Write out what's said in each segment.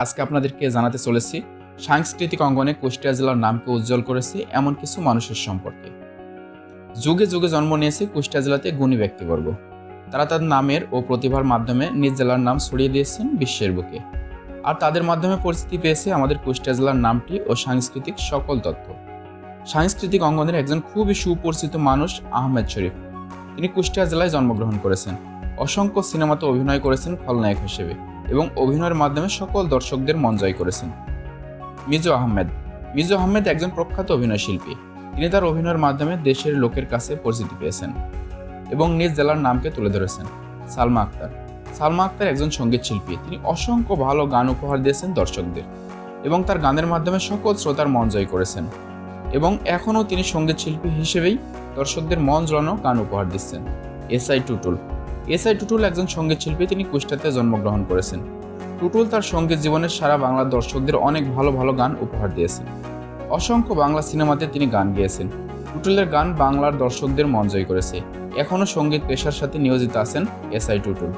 আজকে আপনাদেরকে জানাতে চলেছি, সাংস্কৃতিক অঙ্গনে কুষ্টিয়া জেলার নামকে উজ্জ্বল করেছে এমন কিছু মানুষের সম্পর্কে। যুগে যুগে জন্ম নিয়েছে কুষ্টিয়া জেলাতে গুণী ব্যক্তিবর্গ। তারা তাদের নামের ও প্রতিভার মাধ্যমে নিজ জেলার নাম ছড়িয়ে দিয়েছেন বিশ্বের বুকে। আর তাদের মাধ্যমে পরিচিতি পেয়েছে আমাদের কুষ্টিয়া জেলার নামটি ও সাংস্কৃতিক সকল তথ্য সাংস্কৃতিক অঙ্গনের একজন খুবই সুপরিচিত মানুষ আহমেদ শরীফ। তিনি কুষ্টিয়া জেলায় জন্মগ্রহণ করেছেন। অসংখ্য সিনেমাতে অভিনয় করেছেন খলনায়ক হিসেবে। এবং অভিনয়ের মাধ্যমে সকল দর্শকদের মন জয় করেছেন। মিজু আহমেদ। মিজু আহমেদ একজন প্রখ্যাত অভিনয় শিল্পী। তিনি তার অভিনয়ের মাধ্যমে দেশের লোকের কাছে পরিচিতি পেয়েছেন এবং নিজ জেলার নামকে তুলে ধরেছেন। সালমা আক্তার। সালমা আক্তার একজন সংগীত শিল্পী। তিনি অসংখ্য ভালো গান উপহার দিয়েছেন দর্শকদের এবং তার গানের মাধ্যমে সকল শ্রোতার মন জয় করেছেন এবং এখনও তিনি সংগীত শিল্পী হিসেবেই দর্শকদের মন জড়ানো গান উপহার দিচ্ছেন। S I Tutul. S I Tutul একজন সংগীত শিল্পী তিনি কুষ্টাতে জন্মগ্রহণ করেছেন। টুটুল তার সংগীত জীবনের সারা বাংলার দর্শকদের অনেক ভালো ভালো গান উপহার দিয়েছেন। অসংখ্য বাংলা সিনেমাতে তিনি গান গেয়েছেন। টুটুলের গান বাংলার দর্শকদের মন জয় করেছে। এখনও সংগীত পেশার সাথে নিয়োজিত আছেন এস আই টুটুল।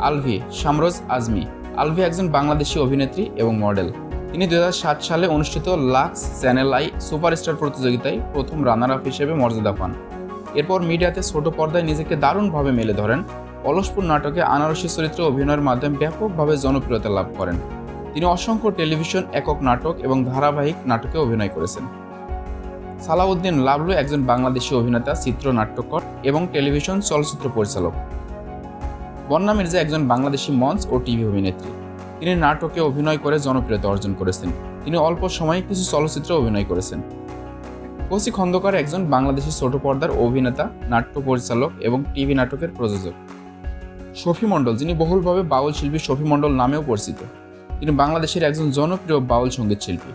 আলভি, শামরোজ আজমি। আলভি একজন বাংলাদেশি অভিনেত্রী এবং মডেল। তিনি দু হাজার সাত সালে অনুষ্ঠিত লাক্স চ্যানেল আই সুপারস্টার প্রতিযোগিতায় প্রথম রানার আপ হিসেবে মর্যাদা পান। এরপর মিডিয়াতে ছোট পর্দায় নিজেকে দারুণভাবে মেলে ধরেন। অলসপুর নাটকে আনারসী চরিত্রে অভিনয়ের মাধ্যমে ব্যাপকভাবে জনপ্রিয়তা লাভ করেন। তিনি অসংখ্য টেলিভিশন, একক নাটক এবং ধারাবাহিক নাটকে অভিনয় করেছেন। সালাউদ্দিন লাবলু একজন বাংলাদেশি অভিনেতা, চিত্রনাট্যকর এবং টেলিভিশন চলচ্চিত্র পরিচালক। বন্যা মির্জা একজন বাংলাদেশি মঞ্চ ও টিভি অভিনেত্রী। তিনি নাটকে অভিনয় করে জনপ্রিয়তা অর্জন করেছেন। তিনি অল্প সময়ে কিছু চলচ্চিত্রে অভিনয় করেছেন। কৌশিক খন্দকার একজন বাংলাদেশের ছোট পর্দার অভিনেতা, নাট্য পরিচালক এবং টিভি নাটকের প্রযোজক। শফি মণ্ডল, যিনি বহুলভাবে বাউল শিল্পী শফি মণ্ডল নামেও পরিচিত। তিনি বাংলাদেশের একজন জনপ্রিয় বাউল সংগীত শিল্পী